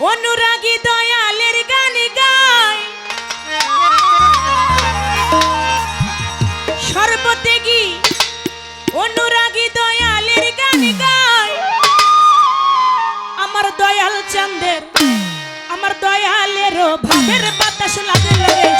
অনুরাগী দয়ালের গান গায়। সর্বত্যাগী অনুরাগী দয়ালের গান গায়। আমার দয়াল চাঁদের, আমার দয়ালেরও ভাবের বাতাস লাগে লাগে